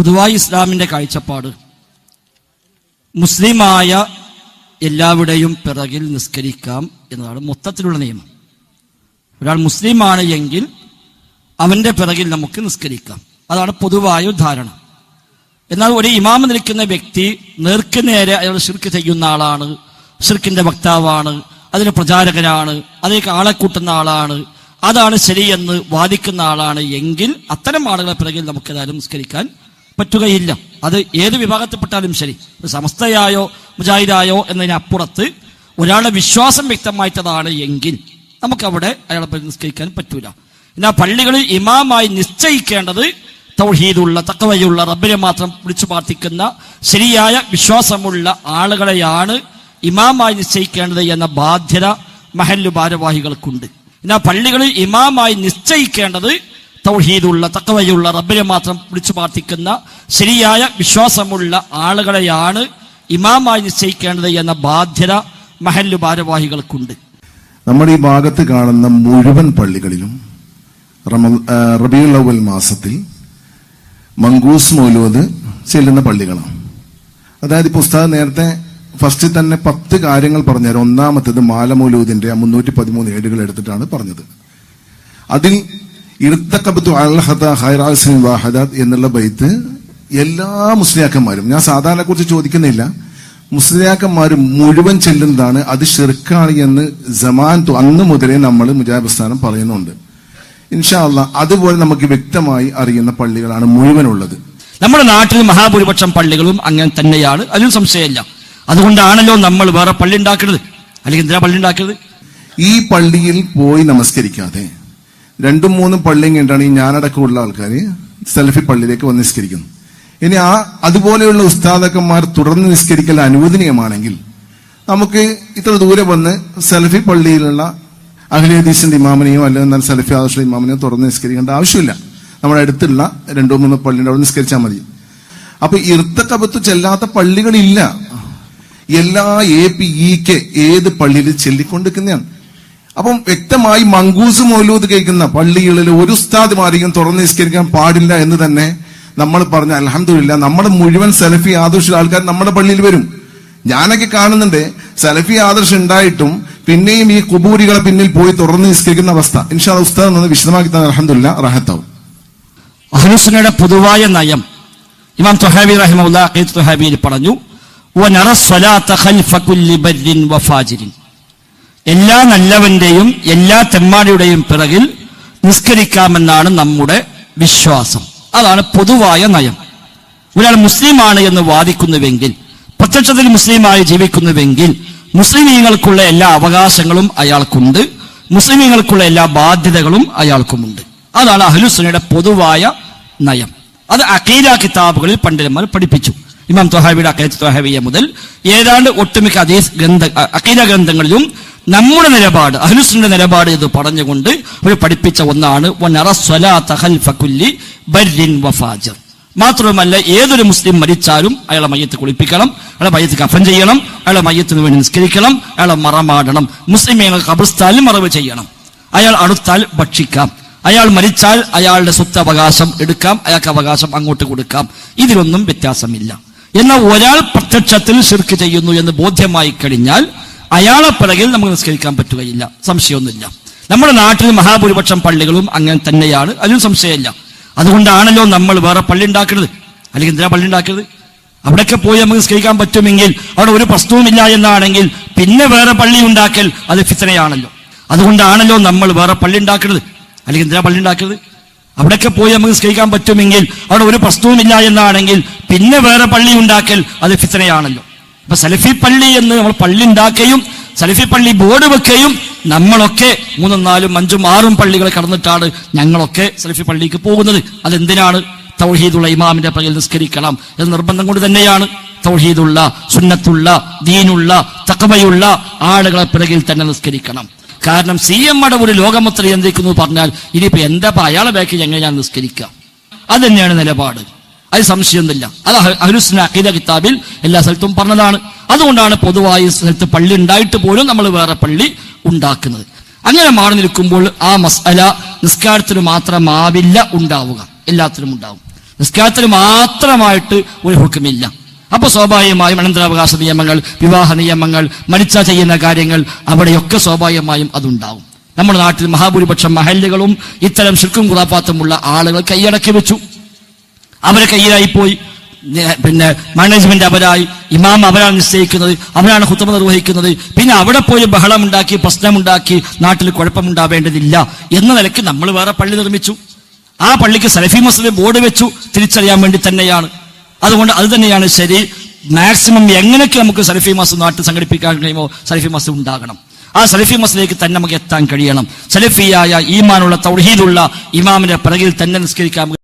പൊതുവായി ഇസ്ലാമിന്റെ കാഴ്ചപ്പാട്. മുസ്ലിമായ എല്ലാവരുടെയും പിറകിൽ നിസ്കരിക്കാം എന്നതാണ് മൊത്തത്തിലുള്ള നിയമം. ഒരാൾ മുസ്ലിമാണ് എങ്കിൽ അവന്റെ പിറകിൽ നമുക്ക് നിസ്കരിക്കാം. അതാണ് പൊതുവായ ധാരണ. എന്നാൽ ഒരു ഇമാമ നിൽക്കുന്ന വ്യക്തി നേർക്ക് നേരെ അയാൾ ഷിർക്ക് ചെയ്യുന്ന ആളാണ് ഷിർക്കിന്റെ വക്താവാണ് അതിന് പ്രചാരകനാണ് അതിലേക്ക് ആളെ കൂട്ടുന്ന ആളാണ് അതാണ് ശരിയെന്ന് വാദിക്കുന്ന ആളാണ് എങ്കിൽ അത്തരം ആളുകളെ പിറകിൽ നമുക്ക് ഏതായാലും നിസ്കരിക്കാൻ പറ്റുകയില്ല. അത് ഏത് വിഭാഗത്തിൽപ്പെട്ടാലും ശരി. സമസ്തയായോ മുജാഹിദായോ എന്നതിനപ്പുറത്ത് ഒരാളുടെ വിശ്വാസം വ്യക്തമായിട്ടതാണ് എങ്കിൽ നമുക്കവിടെ അയാളെ നിസ്കരിക്കാൻ പറ്റൂല. എന്നാൽ പള്ളികളിൽ ഇമാമായി നിശ്ചയിക്കേണ്ടത് തൗഹീദുള്ള തക്കവയുള്ള റബ്ബിനെ മാത്രം വിളിച്ചു പ്രാർത്ഥിക്കുന്ന ശരിയായ വിശ്വാസമുള്ള ആളുകളെയാണ് ഇമാമായി നിശ്ചയിക്കേണ്ടത് എന്ന ബാധ്യത മഹല്ലു ഭാരവാഹികൾക്കുണ്ട്. എന്നാൽ പള്ളികളിൽ ഇമാമായി നിശ്ചയിക്കേണ്ടത് തൗഹീദുള്ള തക്കവയുള്ള റബ്ബിനെ മാത്രം വിളിച്ചു പ്രാർത്ഥിക്കുന്ന ശരിയായ വിശ്വാസമുള്ള ആളുകളെയാണ് ഇമാമായി നിശ്ചയിക്കേണ്ടത് എന്ന ബാധ്യത മഹല്ലു ഭാരവാഹികൾക്കുണ്ട്. നമ്മുടെ ഈ ഭാഗത്ത് കാണുന്ന മുഴുവൻ പള്ളികളിലും റബിയുൽ അവൽ മാസത്തിൽ മങ്കൂസ് മൗലൂദ് ചെല്ലുന്ന പള്ളികളാണ്. അതായത് പുസ്തകം നേരത്തെ ഫസ്റ്റ് തന്നെ പത്ത് കാര്യങ്ങൾ പറഞ്ഞുതരാം. ഒന്നാമത്തേത് മാലമൗലൂദിന്റെ മുന്നൂറ്റി പതിമൂന്ന് ഏടുകൾ എടുത്തിട്ടാണ് പറഞ്ഞത്. അതിൽ ഇർത്തക്കബത്തു അൽഹദ ഹൈറാസിൻ വാഹദാദ് എന്നുള്ള ബൈത്ത് എല്ലാ മുസ്ലിയാക്കന്മാരും ഞാൻ സാധാരണ കുറിച്ച് ചോദിക്കുന്നില്ല. മുസ്ലിയാക്കന്മാർ മുഴുവൻ ചെല്ലുന്നതാണ് അത് ഷിർക്കാണ് എന്ന് ജമാൻ അന്ന് മുതലേ നമ്മൾ മുജാബിസ്ഥാനം പറയുന്നുണ്ട്. ഇൻഷാല്ല അതുപോലെ നമുക്ക് വ്യക്തമായി അറിയുന്ന പള്ളികളാണ് മുഴുവനുള്ളത്. നമ്മുടെ നാട്ടിൽ മഹാഭൂരിപക്ഷം പള്ളികളും അങ്ങനെ തന്നെയാണ്. അതിൽ സംശയമില്ല. അതുകൊണ്ടാണല്ലോ നമ്മൾ വേറെ പള്ളി ഉണ്ടാക്കുന്നത് അല്ലെങ്കിൽ എന്തിനാ പള്ളി ഉണ്ടാക്കുന്നത് ഈ പള്ളിയിൽ പോയി നമസ്കരിക്കാതെ രണ്ടും മൂന്നും പള്ളിയും കണ്ടാണ് ഈ ഞാനടക്കമുള്ള ആൾക്കാർ സെൽഫി പള്ളിയിലേക്ക് വന്ന് നിസ്കരിക്കുന്നു. ഇനി ആ അതുപോലെയുള്ള ഉസ്താദക്കന്മാർ തുടർന്ന് നിസ്കരിക്കൽ അനുവദനീയമാണെങ്കിൽ നമുക്ക് ഇത്ര ദൂരെ വന്ന് സെൽഫി പള്ളിയിലുള്ള അഖിലേദീസിന്റെ ഇമാമിനെയോ അല്ലെങ്കിൽ സെൽഫി ആദർശ ഇമാമിനെയോ തുറന്ന് നിസ്കരിക്കേണ്ട ആവശ്യമില്ല. നമ്മുടെ അടുത്തുള്ള രണ്ടോ മൂന്നോ പള്ളിയുടെ അവിടെ നിസ്കരിച്ചാൽ മതി. അപ്പൊ ഇർത്തക്കപത്ത് ചെല്ലാത്ത പള്ളികളില്ല. എല്ലാ എ പി ഇ കെ ഏത് പള്ളിയിൽ ചെല്ലിക്കൊണ്ടിരിക്കുന്നതാണ്? അപ്പം വ്യക്തമായി മങ്കൂസ് മൗലൂദ് കേൾക്കുന്ന പള്ളികളിൽ ഒരു ഉസ്താദ്മാരെയും തുറന്ന് നിസ്കരിക്കാൻ പാടില്ല എന്ന് തന്നെ നമ്മൾ പറഞ്ഞ അലഹമില്ല നമ്മുടെ മുഴുവൻ സെലഫി ആദർശ ആൾക്കാർ നമ്മുടെ പള്ളിയിൽ വരും. ഞാനൊക്കെ കാണുന്നുണ്ട് സെലഫി ആദർശം ഉണ്ടായിട്ടും പിന്നെയും ഈ കുബൂരികളെ പിന്നിൽ പോയി തുറന്ന് നിസ്കരിക്കുന്ന അവസ്ഥ. ഇൻഷാ ഉസ്താദ് ഒന്ന് വിശദമാക്കി തന്നെ അലഹമില്ല റാഹത്താവും. അഹ്ലുസുന്നയുടെ പൊതുവായ നയം ഇമാം തൊഹാബി റഹിമുല്ലാ തൊഹാബിയിൽ പറഞ്ഞു എല്ലാ നല്ലവന്റെയും എല്ലാ തെമ്മാടിയുടെയും പിറകിൽ നിസ്കരിക്കാമെന്നാണ് നമ്മുടെ വിശ്വാസം. അതാണ് പൊതുവായ നയം. ഒരാൾ മുസ്ലിമാണ് എന്ന് വാദിക്കുന്നുവെങ്കിൽ പ്രത്യക്ഷത്തിൽ മുസ്ലിമായി ജീവിക്കുന്നുവെങ്കിൽ മുസ്ലിമീങ്ങൾക്കുള്ള എല്ലാ അവകാശങ്ങളും അയാൾക്കുണ്ട് മുസ്ലിമീങ്ങൾക്കുള്ള എല്ലാ ബാധ്യതകളും അയാൾക്കുമുണ്ട്. അതാണ് അഹ്ലുസുനയുടെ പൊതുവായ നയം. അത് അഖീല കിതാബുകളിൽ പണ്ഡിതന്മാർ പഠിപ്പിച്ചു. ഇമാം തൊഹാബിയുടെ അഖീല തൊഹാബിയ മുതൽ ഏതാണ്ട് ഒട്ടുമിക്ക അതീസ് ഗ്രന്ഥ അഖീല ഗ്രന്ഥങ്ങളിലും നമ്മുടെ നിലപാട് അഹ്ലുസിന്റെ നിലപാട് ഇത് പറഞ്ഞുകൊണ്ട് അവർ പഠിപ്പിച്ച ഒന്നാണ് മാത്രവുമല്ല ഏതൊരു മുസ്ലിം മരിച്ചാലും അയാളെ മയ്യത്ത് കുളിപ്പിക്കണം അയാളെ മയ്യത്ത് കഫൻ ചെയ്യണം അയാളെ മയ്യത്തിന് വേണ്ടി നിസ്കരിക്കണം അയാളെ മറമാടണം. മുസ്ലിം കബർസ്ഥാനിൽ മറവ് ചെയ്യണം. അയാൾ അടുത്താൽ ഭക്ഷിക്കാം. അയാൾ മരിച്ചാൽ അയാളുടെ സ്വത്തവകാശം എടുക്കാം അയാൾക്ക് അവകാശം അങ്ങോട്ട് കൊടുക്കാം. ഇതിലൊന്നും വ്യത്യാസമില്ല. എന്നാൽ ഒരാൾ പ്രത്യക്ഷത്തിൽ ശിർക്ക് ചെയ്യുന്നു എന്ന് ബോധ്യമായി കഴിഞ്ഞാൽ അയാളെ പിറകിൽ നമുക്ക് നിസ്കരിക്കാൻ പറ്റുകയില്ല. സംശയമൊന്നുമില്ല. നമ്മുടെ നാട്ടിൽ മഹാഭൂരിപക്ഷം പള്ളികളും അങ്ങനെ തന്നെയാണ്. അതിലും സംശയമില്ല. അതുകൊണ്ടാണല്ലോ നമ്മൾ വേറെ പള്ളി ഉണ്ടാക്കുന്നത് അല്ലെങ്കിൽ എന്തിനാ പള്ളി ഉണ്ടാക്കുന്നത് അവിടെയൊക്കെ പോയി നമുക്ക് നിസ്കരിക്കാൻ പറ്റുമെങ്കിൽ അവിടെ ഒരു പ്രശ്നവുമില്ല എന്നാണെങ്കിൽ പിന്നെ വേറെ പള്ളി ഉണ്ടാക്കൽ അത് ഫിത്തനയാണല്ലോ. അതുകൊണ്ടാണല്ലോ നമ്മൾ വേറെ പള്ളി ഉണ്ടാക്കുന്നത് അല്ലെങ്കിൽ എന്തിനാ പള്ളി ഉണ്ടാക്കുന്നത് അവിടെയൊക്കെ പോയി നമുക്ക് നിസ്കരിക്കാൻ പറ്റുമെങ്കിൽ അവിടെ ഒരു പ്രശ്നവുമില്ല എന്നാണെങ്കിൽ പിന്നെ വേറെ പള്ളി ഉണ്ടാക്കൽ അത് ഫിത്തനയാണല്ലോ. അപ്പൊ സലഫി പള്ളി എന്ന് നമ്മൾ പള്ളി ഉണ്ടാക്കുകയും സലഫി പള്ളി ബോർഡ് വെക്കുകയും നമ്മളൊക്കെ മൂന്നും നാലും അഞ്ചും ആറും പള്ളികൾ കടന്നിട്ടാണ് ഞങ്ങളൊക്കെ സലഫി പള്ളിക്ക് പോകുന്നത്. അതെന്തിനാണ്? തൗഹീദുള്ള ഇമാമിന്റെ പകൽ നിസ്കരിക്കണം എന്ന നിർബന്ധം കൊണ്ട് തന്നെയാണ്. തൗഹീദുള്ള സുന്നത്തുള്ള ദീനുള്ള തക്കവയുള്ള ആളുകളെ പിറകിൽ തന്നെ നിസ്കരിക്കണം. കാരണം സി എം ഒരു ലോകമത്ര നിയന്ത്രിക്കുന്നു പറഞ്ഞാൽ ഇനിയിപ്പോ എന്താ അയാളെ ബാക്കി എങ്ങനെ ഞാൻ നിസ്കരിക്കാം അത് നിലപാട്. അത് സംശയമൊന്നുമില്ല. അത് അഹ്ലുസ്ന അഖീദ കിതാബിൽ എല്ലാ സ്ഥലത്തും പറഞ്ഞതാണ്. അതുകൊണ്ടാണ് പൊതുവായി സ്ഥലത്ത് പള്ളി ഉണ്ടായിട്ട് പോലും നമ്മൾ വേറെ പള്ളി ഉണ്ടാക്കുന്നത്. അങ്ങനെ മാറി നിൽക്കുമ്പോൾ ആ മസ്അല നിസ്കാരത്തിന് മാത്രമാവില്ല ഉണ്ടാവുക. എല്ലാത്തിനും ഉണ്ടാവും. നിസ്കാരത്തിന് മാത്രമായിട്ട് ഒരു ഹുക്കുമില്ല അപ്പൊ സ്വാഭാവികമായും അനന്തരാവകാശ നിയമങ്ങൾ വിവാഹ നിയമങ്ങൾ മരിച്ച ചെയ്യുന്ന കാര്യങ്ങൾ അവിടെയൊക്കെ സ്വാഭാവികമായും അതുണ്ടാവും. നമ്മുടെ നാട്ടിൽ മഹാഭൂരിപക്ഷം മഹല്ലുകളും ഇത്തരം ശുക്കും കുറാപ്പാത്തുമുള്ള ആളുകൾ കൈയടക്കി വെച്ചു. അവരെ കയ്യിലായി പോയി പിന്നെ മാനേജ്മെന്റ് അവരായി. ഇമാം അവരാണ് നിശ്ചയിക്കുന്നത്. അവരാണ് ഹുത്തമ നിർവഹിക്കുന്നത്. പിന്നെ അവിടെ പോയി ബഹളമുണ്ടാക്കി പ്രശ്നമുണ്ടാക്കി നാട്ടിൽ കുഴപ്പമുണ്ടാവേണ്ടതില്ല എന്ന നിലയ്ക്ക് നമ്മൾ വേറെ പള്ളി നിർമ്മിച്ചു. ആ പള്ളിക്ക് സലഫി മസ്ജിദ് ബോർഡ് വെച്ചു. തിരിച്ചറിയാൻ വേണ്ടി തന്നെയാണ്. അതുകൊണ്ട് അത് തന്നെയാണ് ശരി. മാക്സിമം എങ്ങനെയൊക്കെ നമുക്ക് സലഫി മാസം നാട്ടിൽ സംഘടിപ്പിക്കാൻ കഴിയുമോ സലഫി മസ്ജിദ് ഉണ്ടാകണം. ആ സലഫി മസ്ജിദിലേക്ക് തന്നെ നമുക്ക് എത്താൻ കഴിയണം. സലഫിയായ ഈമാനുള്ള തൗഹീദുള്ള ഇമാമിന്റെ പിറകിൽ തന്നെ നിസ്കരിക്കാൻ